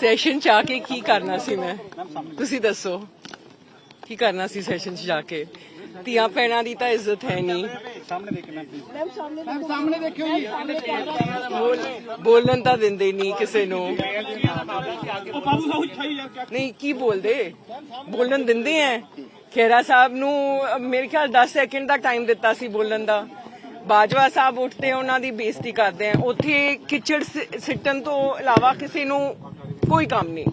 Session ਚ ਆ ਕੇ ਕੀ ਕਰਨਾ ਸੀ ਮੈਂ? ਤੁਸੀਂ ਦੱਸੋ। ਕੀ ਕਰਨਾ ਸੀ ਸੈਸ਼ਨ ਚ ਜਾ ਕੇ? ਧੀਆਂ ਭੈਣਾਂ ਦੀ ਤਾਂ ਇੱਜ਼ਤ ਹੈ ਨਹੀਂ। ਸਾਹਮਣੇ ਦੇਖਿਓ ਜੀ ਬੋਲਣ ਤਾਂ ਦਿੰਦੇ ਨਹੀਂ ਕਿਸੇ ਨੂੰ। ਨਹੀਂ, ਕੀ ਬੋਲਦੇ? ਬੋਲਣ ਦਿੰਦੇ ਐ। ਖੇਰਾ ਸਾਹਿਬ ਨੂੰ ਮੇਰੇ ਖਿਆਲ 10 ਸੈਕਿੰਡ ਦਾ ਟਾਈਮ ਦਿੱਤਾ ਸੀ ਬੋਲਣ ਦਾ। ਬਾਜਵਾ ਸਾਹਿਬ ਉੱਠਦੇ ਉਹਨਾਂ ਦੀ ਬੇਇੱਜ਼ਤੀ ਕਰਦੇ ਆ। ਉੱਥੇ ਕਿਚੜ ਸਿੱਟਣ ਤੋਂ ਇਲਾਵਾ ਕਿਸੇ ਨੂੰ ਕੋਈ ਕੰਮ ਨਹੀਂ।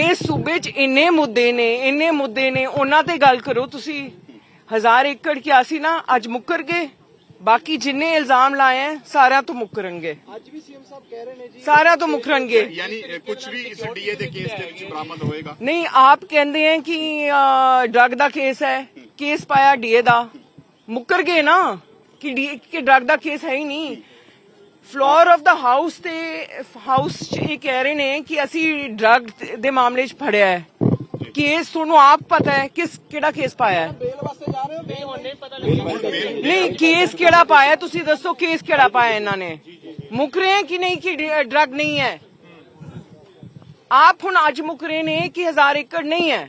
ਇਸ ਸੂਬੇ 'ਚ ਇੰਨੇ ਮੁੱਦੇ ਨੇ ਇੰਨੇ ਮੁੱਦੇ ਨੇ ਉਹਨਾਂ ਤੇ ਗੱਲ ਕਰੋ ਤੁਸੀਂ। ਹਜ਼ਾਰ ਏਕੜ ਕਿਆ ਸੀ ਨਾ ਅੱਜ ਮੁੱਕਰ ਗਏ ਬਾਕੀ ਜਿੰਨੇ ਇਲਜ਼ਾਮ ਲਾਏ ਹੈ ਸਾਰਿਆਂ ਤੋਂ ਮੁੱਕਰਨਗੇ। ਅੱਜ ਵੀ ਸੀਐਮ ਸਾਹਿਬ ਕਹਿ ਰਹੇ ਨੇ ਜੀ। ਸਾਰਿਆਂ ਤੋਂ ਮੁੱਕਰਨਗੇ। ਯਾਨੀ ਕੁਝ ਵੀ ਇਸ ਡੀਏ ਦੇ ਕੇਸ ਦੇ ਵਿੱਚ ਬਰਾਮਦ ਹੋਏਗਾ। ਨਹੀਂ ਆਪ ਕਹਿੰਦੇ ਹੈ ਕਿ ਡਰਗ ਦਾ ਕੇਸ ਹੈ। ਕੇਸ ਪਾਇਆ ਡੀਏ ਦਾ। ਮੁੱਕਰ ਗਏ ਨਾ ਕਿ ਡੀ ਕਿ ਡਰਗ ਦਾ ਕੇਸ ਹੈ ਹੀ ਨਹੀਂ। ਫਲੋਰ ਆਫ ਦਾ ਹਾਊਸ ਤੇ ਹਾਊਸ ਚ ਇਹ ਕਹਿ ਰਹੇ ਨੇ ਕਿ ਅਸੀਂ ਡਰਗ ਦੇ ਮਾਮਲੇ 'ਚ ਫੜਿਆ ਹੈ। ਕੇਸ ਤੁਹਾਨੂੰ ਆਪ ਪਤਾ ਹੈ ਕਿਸ ਕਿਹੜਾ ਕੇਸ ਪਾਇਆ ਹੈ। ਬੇਲ ਵਾਸਤੇ ਜਾ ਰਹੇ ਹੋ? ਬੇਲ ਹੁਣ ਨਹੀਂ ਪਤਾ ਨਹੀਂ ਕੇਸ ਕਿਹੜਾ ਪਾਇਆ ਤੁਸੀਂ ਦੱਸੋ ਕੇਸ ਕਿਹੜਾ ਪਾਇਆ ਇਹਨਾਂ ਨੇ। ਮੁੱਕ ਰਹੇ ਹੈ ਕਿ ਨਹੀਂ ਕਿ ਡਰਗ ਨਹੀਂ ਹੈ? ਆਪ ਹੁਣ ਅੱਜ ਮੁੱਕ ਰਹੇ ਨੇ ਕਿ ਹਜ਼ਾਰ ਏਕੜ ਨਹੀਂ ਹੈ।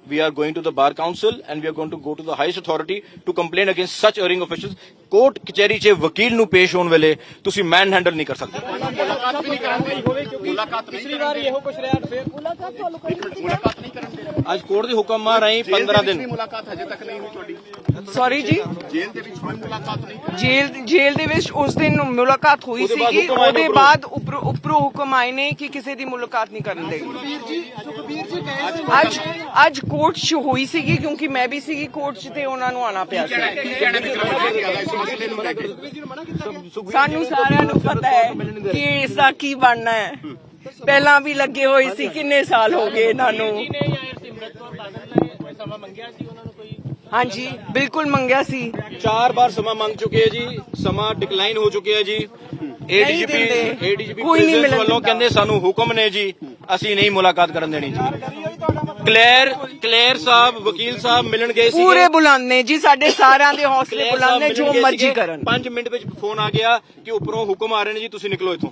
we are going to the bar council and we are going to go to the highest authority to complain against such erring officials. Court ਕਚਹਿਰੀ 'ਚ ਵਕੀਲ ਨੂੰ ਪੇਸ਼ ਹੋਣ ਵੇਲੇ ਤੁਸੀਂ ਮੈਨ ਹੈਂਡਲ ਨਹੀਂ ਕਰ ਸਕਦੇ। ਮੁਲਾਕਾਤ ਵੀ ਨਹੀਂ ਕਰਾਂਗੇ ਮੁਲਾਕਾਤ ਨਹੀਂ ਪਿਛਲੀ ਵਾਰ ਇਹੋ ਕੁਛ ਰਿਹਾ ਫਿਰ ਮੁਲਾਕਾਤ ਨਹੀਂ ਕਰਾਂਗੇ ਅੱਜ ਕੋਰਟ ਦੇ ਹੁਕਮ ਰਹੀ 15 ਦਿਨ। ਮੁਲਾਕਾਤ ਹਜੇ ਤੱਕ ਨਹੀਂ ਹੋਈ ਤੁਹਾਡੀ। ਸੌਰੀ ਜੀ? ਜੇਲ੍ਹ ਦੇ ਵਿੱਚ ਕੋਈ ਮੁਲਾਕਾਤ ਨਹੀਂ ਜੇਲ੍ਹ ਜੇਲ੍ਹ ਦੇ ਵਿੱਚ ਉਸ ਦਿਨ ਮੁਲਾਕਾਤ ਹੋਈ ਉਹਦੇ ਬਾਅਦ ਸੀਗੀ। ਹੁਕਮ ਆਏ ਉਹਦੇ ਨੇ ਬਾਅਦ ਉੱਪਰ ਉੱਪਰੋਂ ਹੁਕਮ ਆਏ ਨੇ ਕਿ ਕਿਸੇ ਦੀ ਮੁਲਾਕਾਤ ਨਹੀਂ ਕਰਨ ਦੇਗੀ ਸੁਖਬੀਰ ਜੀ ਸੁਖਬੀਰ ਜੀ ਕਹੇ ਸੀ ਅੱਜ ਅੱਜ ਕੋਰਟ 'ਚ ਹੋਈ ਸੀਗੀ ਕਿਉਂਕਿ ਮੈਂ ਵੀ ਸੀਗੀ ਕੋਰਟ 'ਚ ਤੇ ਉਹਨਾਂ ਨੂੰ ਆਣਾ ਪਿਆ ਸੀ। ਕੀ ਕਹਿਣਾ ਵਿਕਰਮ ਮਜੀਠੀਆ ਦਾ ਇਸ ਮਸਲੇ ਨੂੰ ਲੈ ਕੇ ਸਾਨੂੰ ਸਾਰਿਆਂ ਨੂੰ ਪਤਾ ਹੈ ਕਿ ਇਸ ਦਾ ਕੀ ਬਣਨਾ ਹੈ। ਪਹਿਲਾਂ ਵੀ ਲੱਗੇ ਹੋਏ ਸੀ ਕਿੰਨੇ ਸਾਲ ਹੋ ਗਏ ਇਹਨਾਂ ਨੂੰ। ਹਾਂਜੀ ਬਿਲਕੁਲ ਮੰਗਿਆ ਸੀ। ਚਾਰ ਵਾਰ ਸਮਾਂ ਮੰਗ ਚੁੱਕੇ ਹੈ ਜੀ ਸਮਾਂ ਡਿਕਲਾਈਨ ਹੋ ਚੁੱਕਿਆ ਹੈ ਜੀ ਏਡੀਜੀਪੀ। ਏਡੀਜੀਪੀ ਕੋਈ ਨਹੀਂ ਮਿਲਣ ਵੱਲੋਂ। ਕਹਿੰਦੇ ਸਾਨੂੰ ਹੁਕਮ ਨੇ ਜੀ ਅਸੀਂ ਨਹੀਂ ਮੁਲਾਕਾਤ ਕਰਨ ਦੇਣੀ ਜੀ। ਕਲੇਰ ਕਲੇਰ ਸਾਹਿਬ ਵਕੀਲ ਸਾਹਿਬ ਮਿਲਣ ਗਏ ਸੀ ਪੂਰੇ ਬੁਲੰਦ ਜੀ ਸਾਡੇ ਸਾਰਿਆਂ ਦੇ ਹੌਸਲੇ ਬੁਲੰਦ ਨੇ ਜੋ ਮਰਜ਼ੀ ਕਰਨ। 5 ਮਿੰਟ ਵਿੱਚ ਫੋਨ ਆ ਗਿਆ ਕਿ ਉੱਪਰੋਂ ਹੁਕਮ ਆ ਰਹੇ ਨੇ ਜੀ ਤੁਸੀਂ ਨਿਕਲੋ ਇੱਥੋਂ।